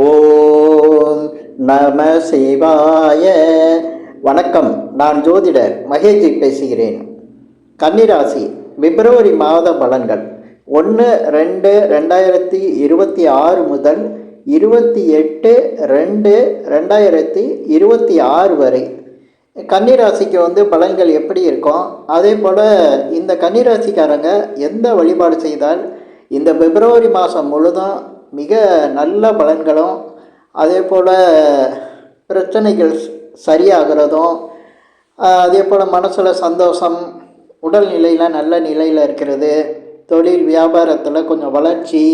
ஓம் நம சிவாய. வணக்கம். நான் ஜோதிடர் மகேஜி பேசுகிறேன். கன்னிராசி பிப்ரவரி மாத பலன்கள். ஒன்று ரெண்டு ரெண்டாயிரத்தி இருபத்தி ஆறு முதல் இருபத்தி எட்டு ரெண்டு ரெண்டாயிரத்தி இருபத்தி ஆறு வரை. கன்னிராசிக்கு வந்து பலன்கள் எப்படி இருக்கும்? அதே போல் இந்த கன்னிராசிக்காரங்க எந்த வழிபாடு செய்தால் இந்த பிப்ரவரி மாதம் முழுதும் மிக நல்ல பலன்களும் அதே போல் பிரச்சனைகள் சரியாகிறதும் அதே போல் மனசில் சந்தோஷம் உடல்நிலையில் நல்ல நிலையில் இருக்கிறது தொழில் வியாபாரத்தில் கொஞ்சம் வளர்ச்சி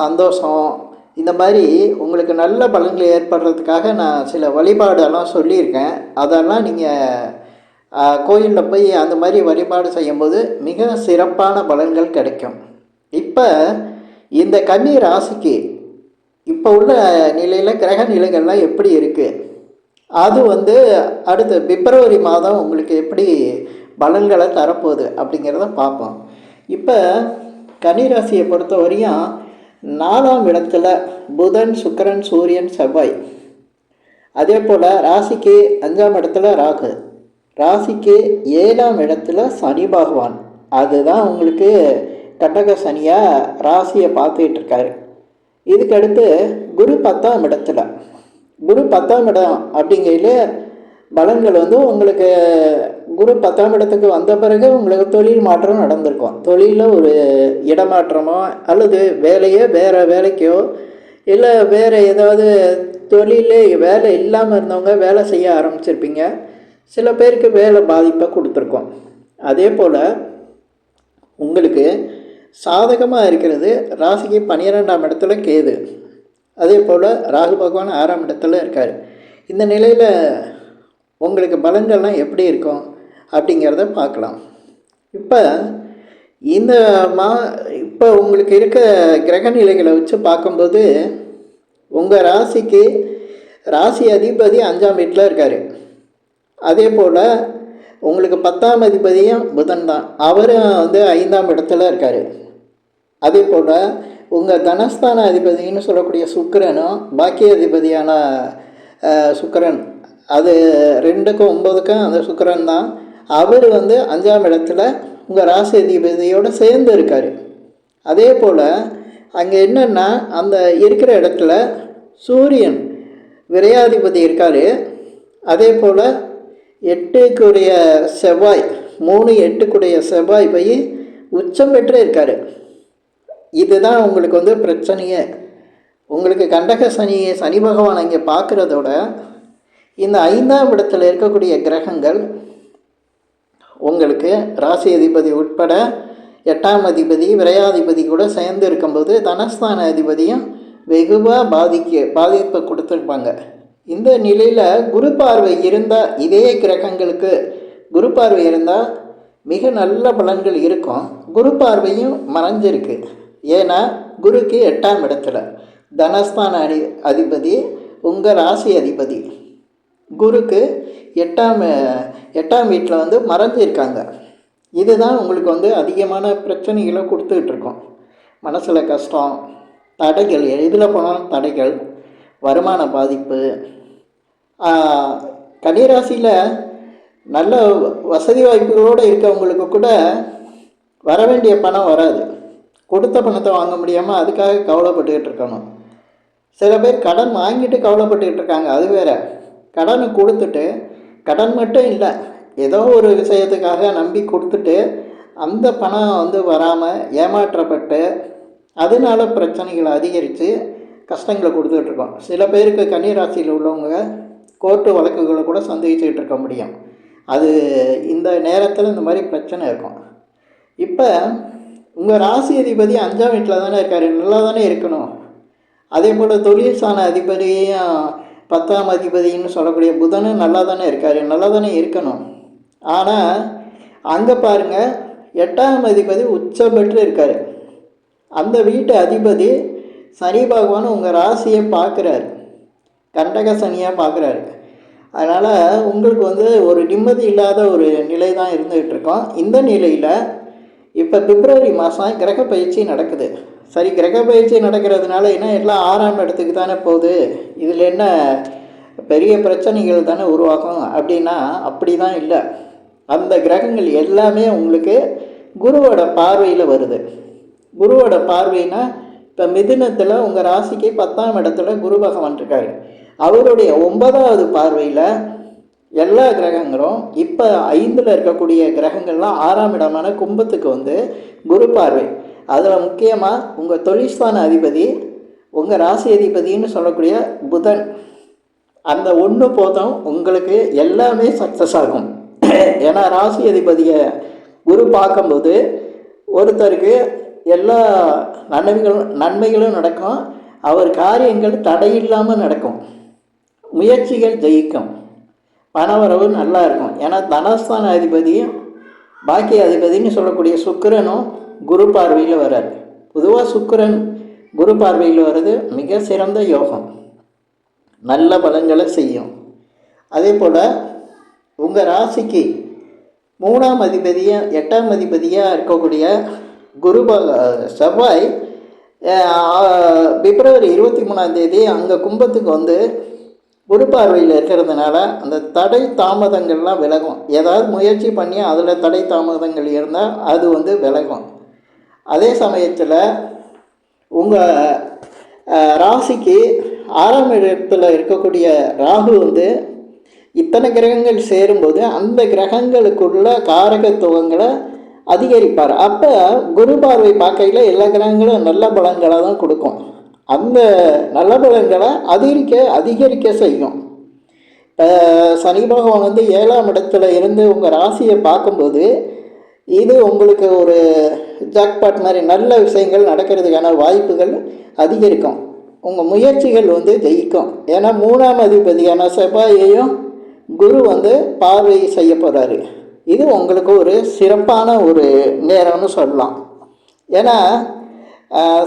சந்தோஷம் இந்த மாதிரி உங்களுக்கு நல்ல பலன்கள் ஏற்படுறதுக்காக நான் சில வழிபாடெல்லாம் சொல்லியிருக்கேன். அதெல்லாம் நீங்கள் கோயிலில் போய் அந்த மாதிரி வழிபாடு செய்யும்போது மிக சிறப்பான பலன்கள் கிடைக்கும். இப்போ இந்த கன்னி ராசிக்கு இப்போ உள்ள நிலையில் கிரக நிலைகள்லாம் எப்படி இருக்குது அது வந்து அடுத்த பிப்ரவரி மாதம் உங்களுக்கு எப்படி பலன்களை தரப்போகுது அப்படிங்கிறத பார்ப்போம். இப்போ கன்னிராசியை பொறுத்த வரையும் நாலாம் இடத்துல புதன் சுக்கரன் சூரியன் செவ்வாய். அதே போல் ராசிக்கு அஞ்சாம் இடத்துல ராகு. ராசிக்கு ஏழாம் இடத்துல சனி பகவான். அதுதான் உங்களுக்கு கட்டக சனியாக ராசியை பார்த்துக்கிட்டு இருக்காரு இதுக்கடுத்து குரு பத்தாம் இடத்துல. குரு பத்தாம் இடம் அப்படிங்கையில பலன்கள் வந்து உங்களுக்கு குரு பத்தாம் இடத்துக்கு வந்த பிறகு உங்களுக்கு தொழில் மாற்றம் நடந்திருக்கும். தொழிலில் ஒரு இடமாற்றமோ அல்லது வேலையோ வேறு வேலைக்கோ இல்லை வேறு ஏதாவது தொழிலே வேலை இல்லாமல் இருந்தவங்க வேலை செய்ய ஆரம்பிச்சிருப்பீங்க. சில பேருக்கு வேலை பாதிப்பை கொடுத்துருக்கோம். அதே போல் உங்களுக்கு சாதகமாக இருக்கிறது ராசிக்கு பன்னிரெண்டாம் இடத்துல கேது. அதே போல் ராகு பகவான் ஆறாம் இடத்துல இருக்கார். இந்த நிலையில் உங்களுக்கு பலன்கள்லாம் எப்படி இருக்கும் அப்படிங்கிறத பார்க்கலாம். இப்போ இந்த மா இப்போ உங்களுக்கு இருக்க கிரக நிலைகளை வச்சு பார்க்கும்போது உங்கள் ராசிக்கு ராசி அதிபதி அஞ்சாம் வீட்டில் இருக்கார். அதே போல் உங்களுக்கு பத்தாம் அதிபதியும் புதன் தான். அவரும் வந்து ஐந்தாம் இடத்துல இருக்கார். அதே போல் உங்கள் தனஸ்தான அதிபதின்னு சொல்லக்கூடிய சுக்கிரனும் பாக்கிய அதிபதியான சுக்கரன். சுக்கிரன் அது ரெண்டுக்கும் ஒம்பதுக்கும் அந்த சுக்கிரன் தான். அவர் வந்து அஞ்சாம் இடத்துல உங்கள் ராசி அதிபதியோடு சேர்ந்து இருக்கார். அதே போல் அங்கே என்னென்னா அந்த இருக்கிற இடத்துல சூரியன் விரையாதிபதி இருக்கார். அதே போல் எட்டுக்குடைய செவ்வாய் மூணு எட்டுக்குடைய செவ்வாய் போய் உச்சம் பெற்று இருக்கார். இதுதான் உங்களுக்கு வந்து பிரச்சனையே. உங்களுக்கு கண்டக சனி சனி பகவான் இங்கே பார்க்குறதோட இந்த ஐந்தாம் இடத்துல இருக்கக்கூடிய கிரகங்கள் உங்களுக்கு ராசி அதிபதி உட்பட எட்டாம் அதிபதி விரையாதிபதி கூட சேர்ந்து இருக்கும்போது தனஸ்தான அதிபதியும் வெகுவாக பாதிக்க பாதிப்பை கொடுத்துருப்பாங்க. இந்த நிலையில் குரு பார்வை இருந்தால் இதே கிரகங்களுக்கு குரு பார்வை இருந்தால் மிக நல்ல பலன்கள் இருக்கும். குரு பார்வையும் மறைஞ்சிருக்கு. ஏன்னா குருக்கு எட்டாம் இடத்துல. தனஸ்தான அடி அதிபதி உங்கள் ராசி அதிபதி. குருக்கு எட்டாம் எட்டாம் வீட்டில் வந்து மறைஞ்சிருக்காங்க இதுதான் உங்களுக்கு வந்து அதிகமான பிரச்சனைகளை கொடுத்துக்கிட்ருக்கோம் மனசில் கஷ்டம் தடைகள் எதில் போனாலும் தடைகள் வருமான பாதிப்பு. கன்னிராசியில் நல்ல வசதி வாய்ப்புகளோடு இருக்கவங்களுக்கு கூட வர வேண்டிய பணம் வராது. கொடுத்த பணத்தை வாங்க முடியாமல் அதுக்காக கவலைப்பட்டுக்கிட்டு இருக்கணும். சில பேர் கடன் வாங்கிட்டு கவலைப்பட்டுக்கிட்டு இருக்காங்க அது வேற. கடனை கொடுத்துட்டு கடன் மட்டும் இல்லை ஏதோ ஒரு விஷயத்துக்காக நம்பி கொடுத்துட்டு அந்த பணம் வந்து வராமல் ஏமாற்றப்பட்டு அதனால பிரச்சனைகளை அதிகரித்து கஷ்டங்களை கொடுத்துட்ருக்கோம் சில பேருக்கு கன்னிராசியில் உள்ளவங்க கோர்ட்டு வழக்குகளை கூட சந்திச்சுக்கிட்டு இருக்க முடியும். அது இந்த நேரத்தில் இந்த மாதிரி பிரச்சனை இருக்கும். இப்போ உங்கள் ராசி அதிபதி அஞ்சாம் வீட்டில் தானே இருக்கார் நல்லா தானே இருக்கணும். அதே போல் தொழில் சாண அதிபதியும் பத்தாம் அதிபதின்னு சொல்லக்கூடிய புதனும் நல்லா தானே இருக்கார் நல்லா தானே இருக்கணும். ஆனால் அங்கே பாருங்கள் எட்டாம் அதிபதி உச்சம் பெற்று இருக்கார். அந்த வீட்டு அதிபதி சனி பகவான் உங்கள் ராசியை பார்க்குறாரு கண்டக சனியாக பார்க்குறாரு அதனால் உங்களுக்கு வந்து ஒரு நிம்மதி இல்லாத ஒரு நிலை தான் இருந்துகிட்டு இருக்கோம். இந்த நிலையில் இப்போ பிப்ரவரி மாதம் கிரக பயிற்சி நடக்குது. சரி கிரக பயிற்சி நடக்கிறதுனால என்ன எல்லாம் ஆறாம் இடத்துக்கு தானே போகுது? இதில் என்ன பெரிய பிரச்சனைகள் தானே உருவாகும்? அப்படின்னா அப்படி தான் இல்லை. அந்த கிரகங்கள் எல்லாமே உங்களுக்கு குருவோட பார்வையில் வருது. குருவோட பார்வைனா இப்போ மிதுனத்தில் உங்கள் ராசிக்கு பத்தாம் இடத்துல குரு பகவான் இருக்காரு. அவருடைய ஒன்பதாவது பார்வையில் எல்லா கிரகங்களும் இப்போ ஐந்தில் இருக்கக்கூடிய கிரகங்கள்லாம் ஆறாம் இடமான கும்பத்துக்கு வந்து குரு பார்வை. அதில் முக்கியமாக உங்கள் தொழில்ஸ்தான அதிபதி உங்கள் ராசி அதிபதின்னு சொல்லக்கூடிய புதன். அந்த ஒன்று போதும் உங்களுக்கு எல்லாமே சக்ஸஸ் ஆகும். ஏன்னா ராசி அதிபதியை குரு பார்க்கும்போது ஒருத்தருக்கு எல்லா நன்மைகளும் நன்மைகளும் நடக்கும். அவர் காரியங்கள் தடையில்லாமல் நடக்கும். முயற்சிகள் ஜெயிக்கும். பணவரவு நல்லா இருக்கும். ஏன்னா தனஸ்தான அதிபதியும் பாக்கிய அதிபதின்னு சொல்லக்கூடிய சுக்கிரனும் குரு பார்வையில் வர்றார். பொதுவாக சுக்கிரன் குரு பார்வையில் வர்றது மிக சிறந்த யோகம். நல்ல பலன்களை செய்யும். அதே போல் உங்கள் ராசிக்கு மூணாம் அதிபதியாக எட்டாம் அதிபதியாக இருக்கக்கூடிய குரு செவ்வாய் பிப்ரவரி இருபத்தி மூணாம் தேதி அங்கே கும்பத்துக்கு வந்து குரு பார்வையில் இருக்கிறதுனால அந்த தடை தாமதங்கள்லாம் விலகும். ஏதாவது முயற்சி பண்ணி அதில் தடை தாமதங்கள் இருந்தால் அது வந்து விலகும். அதே சமயத்தில் உங்கள் ராசிக்கு ஆறாம் இடத்துல இருக்கக்கூடிய ராகு வந்து இத்தனை கிரகங்கள் சேரும்போது அந்த கிரகங்களுக்குள்ள காரகத்துவங்களை அதிகரிப்பார். அப்போ குரு பார்வை பார்க்கையில் எல்லா கிரகங்களும் நல்ல பலங்களாக தான் கொடுக்கும். அந்த நல்ல பலன்களை அதிகரிக்க அதிகரிக்க செய்யும். இப்போ சனி பகவான் வந்து ஏழாம் இடத்துல இருந்து உங்கள் ராசியை பார்க்கும்போது இது உங்களுக்கு ஒரு ஜாக்பாட் மாதிரி நல்ல விஷயங்கள் நடக்கிறதுக்கான வாய்ப்புகள் அதிகரிக்கும். உங்கள் முயற்சிகள் வந்து ஜெயிக்கும். ஏன்னா மூணாம் அதிபதியான செவ்வாயையும் குரு வந்து பார்வை செய்ய போகிறாரு இது உங்களுக்கு ஒரு சிறப்பான ஒரு நேரம்னு சொல்லலாம். ஏன்னா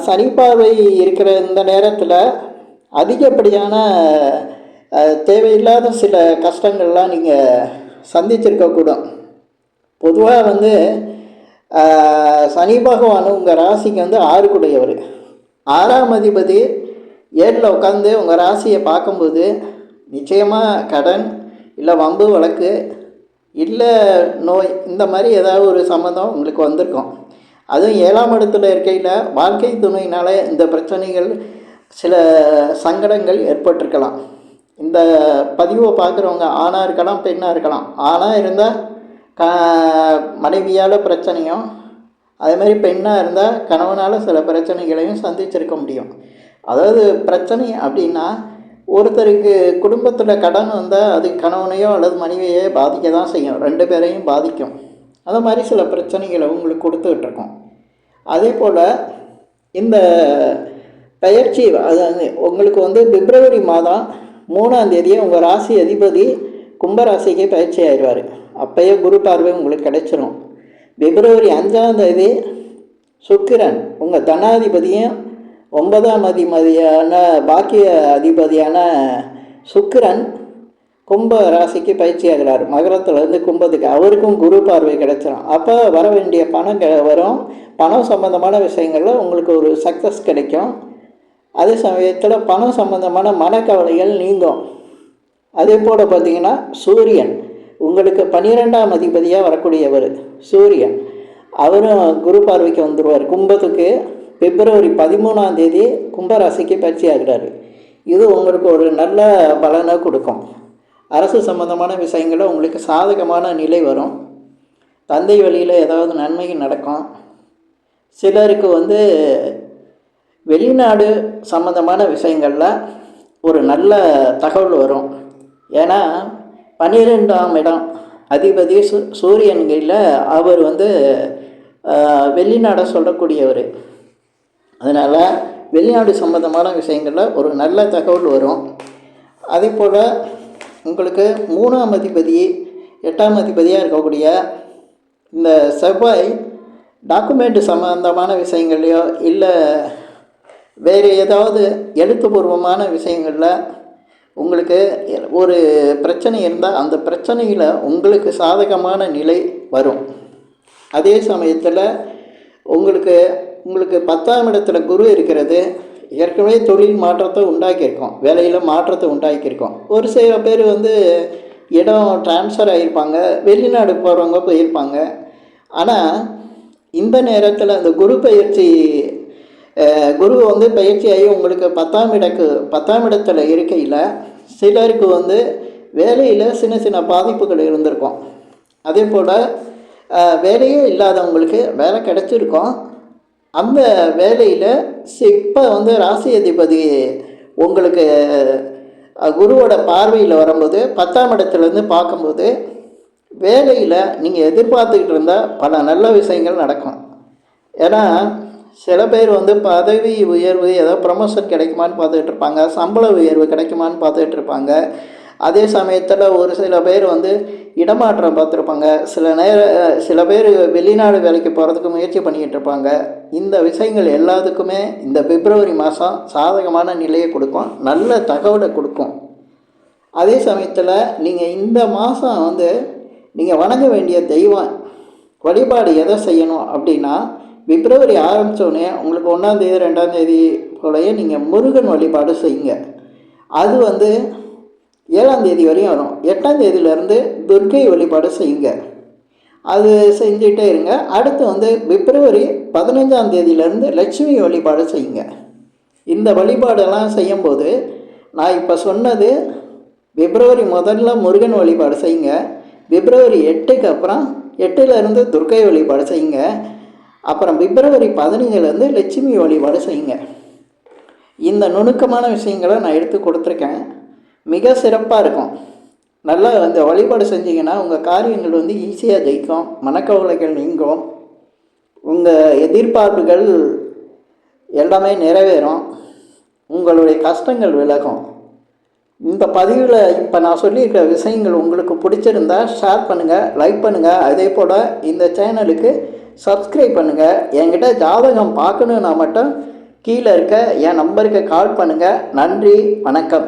சனி பார்வை இருக்கிற இந்த நேரத்தில் அதிகப்படியான தேவையில்லாத சில கஷ்டங்கள்லாம் நீங்கள் சந்திச்சிருக்கக்கூடும் பொதுவாக வந்து சனி பகவான் உங்கள் ராசிக்கு வந்து ஆறுக்குடையவர். ஆறாம் அதிபதி ஏழில் உட்காந்து உங்கள் ராசியை பார்க்கும்போது நிச்சயமாக கடன் இல்லை வம்பு வழக்கு இல்லை நோய் இந்த மாதிரி ஏதாவது ஒரு சம்மந்தம் உங்களுக்கு வந்திருக்கும். அதுவும் ஏழாம் இடத்துல இருக்கையில் வாழ்க்கை துணையினால் இந்த பிரச்சனைகள் சில சங்கடங்கள் ஏற்பட்டிருக்கலாம். இந்த பதிவை பார்க்குறவங்க ஆணாக இருக்கலாம் பெண்ணாக இருக்கலாம். ஆணாக இருந்தால் க மனைவியால் பிரச்சனையும் அதே மாதிரி பெண்ணாக இருந்தால் கணவனால் சில பிரச்சனைகளையும் சந்திச்சிருக்க முடியும். அதாவது பிரச்சனை அப்படின்னா ஒருத்தருக்கு குடும்பத்தில் கடன் வந்தால் அது கணவனையோ அல்லது மனைவியோ பாதிக்க தான் செய்யும். ரெண்டு பேரையும் பாதிக்கும். அது மாதிரி சில பிரச்சனைகளை உங்களுக்கு கொடுத்துக்கிட்டு இருக்கோம். அதே போல் இந்த பயிற்சி அதாவது உங்களுக்கு வந்து பிப்ரவரி மாதம் மூணாம் தேதியே உங்கள் ராசி அதிபதி கும்பராசிக்கு பயிற்சி ஆயிடுவார். அப்பயே குரு பார்வை உங்களுக்கு கிடைச்சிரும். பிப்ரவரி அஞ்சாம் தேதி சுக்கிரன் உங்கள் தனாதிபதியும் ஒன்பதாம் அதிபதியான பாக்கிய அதிபதியான சுக்கிரன் கும்ப ராசிக்கு பயிற்சியாகிறார். மகரத்துலேருந்து கும்பத்துக்கு அவருக்கும் குரு பார்வை கிடைச்சிடும் அப்போ வர வேண்டிய பணம் வரும். பணம் சம்பந்தமான விஷயங்களில் உங்களுக்கு ஒரு சக்ஸஸ் கிடைக்கும். அதே சமயத்தில் பணம் சம்பந்தமான மனக்கவலைகள் நீங்கும். அதே போல் பார்த்தீங்கன்னா சூரியன். உங்களுக்கு பன்னிரெண்டாம் அதிபதியாக வரக்கூடியவர் சூரியன். அவரும் குரு பார்வைக்கு வந்துடுவார் கும்பத்துக்கு பிப்ரவரி பதிமூணாம் தேதி கும்பராசிக்கு பயிற்சி ஆகிறாரு இது உங்களுக்கு ஒரு நல்ல பலனை கொடுக்கும். அரசு சம்பந்தமான விஷயங்களில் உங்களுக்கு சாதகமான நிலை வரும். தந்தை வழியில் ஏதாவது நன்மை நடக்கும். சிலருக்கு வந்து வெளிநாடு சம்மந்தமான விஷயங்களில் ஒரு நல்ல தகவல் வரும். ஏன்னா பன்னிரெண்டாம் இடம் அதிபதி சூ சூரியன்களில் அவர் வந்து வெளிநாடை சொல்லக்கூடியவர். அதனால் வெளிநாடு சம்மந்தமான விஷயங்களில் ஒரு நல்ல தகவல் வரும். அதே போல் உங்களுக்கு மூணாம் அதிபதி எட்டாம் அதிபதியாக இருக்கக்கூடிய இந்த செவ்வாய் டாக்குமெண்ட் சம்மந்தமான விஷயங்கள்லையோ இல்லை வேறு ஏதாவது எழுத்துப்பூர்வமான விஷயங்களில் உங்களுக்கு ஒரு பிரச்சனை இருந்தால் அந்த பிரச்சனையில் உங்களுக்கு சாதகமான நிலை வரும். அதே சமயத்தில் உங்களுக்கு உங்களுக்கு பத்தாம் இடத்துல குரு இருக்கிறது. ஏற்கனவே தொழில் மாற்றத்தை உண்டாக்கியிருக்கோம் வேலையில் மாற்றத்தை உண்டாக்கியிருக்கோம். ஒரு சில பேர் வந்து இடம் ட்ரான்ஸ்ஃபர் ஆகியிருப்பாங்க வெளிநாடு போகிறவங்க போயிருப்பாங்க. ஆனால் இந்த நேரத்தில் அந்த குரு பயிற்சி குரு வந்து பயிற்சி ஆகி உங்களுக்கு பத்தாம் இடக்கு பத்தாம் இடத்துல இருக்கையில் சிலருக்கு வந்து வேலையில் சின்ன சின்ன பாதிப்புகள் இருந்திருக்கும். அதே போல் வேலையே இல்லாதவங்களுக்கு வேலை கிடச்சிருக்கும். அந்த வேலையில் இப்போ வந்து ராசி அதிபதி உங்களுக்கு குருவோட பார்வையில் வரும்போது பத்தாம் இடத்துலேருந்து பார்க்கும்போது வேலையில் நீங்கள் எதிர்பார்த்துக்கிட்டு இருந்தால் பல நல்ல விஷயங்கள் நடக்கும். ஏன்னா சில பேர் வந்து பதவி உயர்வு ஏதோ ப்ரமோஷன் கிடைக்குமான்னு பார்த்துக்கிட்டு இருப்பாங்க சம்பள உயர்வு கிடைக்குமான்னு பார்த்துக்கிட்டு இருப்பாங்க. அதே சமயத்தில் ஒரு சில பேர் வந்து இடமாற்றம் பார்த்துருப்பாங்க. சில நேர சில பேர் வெளிநாடு வேலைக்கு போகிறதுக்கு முயற்சி பண்ணிக்கிட்டு இருப்பாங்க இந்த விஷயங்கள் எல்லாத்துக்குமே இந்த பிப்ரவரி மாதம் சாதகமான நிலையை கொடுக்கும். நல்ல தகவலை கொடுக்கும். அதே சமயத்தில் நீங்கள் இந்த மாதம் வந்து நீங்கள் வணங்க வேண்டிய தெய்வம் வழிபாடு எதை செய்யணும் அப்படின்னா பிப்ரவரி ஆரம்பித்தோடனே உங்களுக்கு ஒன்றாந்தேதி ரெண்டாந்தேதி போலயே நீங்கள் முருகன் வழிபாடு செய்யுங்க. அது வந்து ஏழாம் தேதி வரையும் வரும். எட்டாம் தேதியிலேருந்து துர்க்கை வழிபாடு செய்யுங்க. அது செஞ்சுட்டே இருங்க. அடுத்து வந்து பிப்ரவரி பதினஞ்சாம் தேதியிலேருந்து லட்சுமி வழிபாடு செய்யுங்க. இந்த வழிபாடெல்லாம் செய்யும்போது நான் இப்போ சொன்னது பிப்ரவரி முதல்ல முருகன் வழிபாடு செய்யுங்க. பிப்ரவரி எட்டுக்கு அப்புறம் எட்டுலேருந்து துர்க்கை வழிபாடு செய்யுங்க. அப்புறம் பிப்ரவரி பதினஞ்சுலேருந்து லட்சுமி வழிபாடு செய்யுங்க. இந்த நுணுக்கமான விஷயங்களை நான் எடுத்து கொடுத்துருக்கேன். மிக சிறப்பாக இருக்கும். நல்லா வந்து வழிபாடு செஞ்சீங்கன்னா உங்கள் காரியங்கள் வந்து ஈஸியாக ஜெயிக்கும். மனக்கவலைகள் நீங்கும். உங்கள் எதிர்பார்ப்புகள் எல்லாமே நிறைவேறும். உங்களுடைய கஷ்டங்கள் விலகும். இந்த பதிவில் இப்போ நான் சொல்லியிருக்கிற விஷயங்கள் உங்களுக்கு பிடிச்சிருந்தா ஷேர் பண்ணுங்கள் லைக் பண்ணுங்கள் அதே போல் இந்த சேனலுக்கு சப்ஸ்கிரைப் பண்ணுங்கள் என்கிட்ட ஜாதகம் பார்க்கணுன்னா மட்டும் கீழே இருக்க என் நம்பருக்கு கால் பண்ணுங்கள் நன்றி வணக்கம்.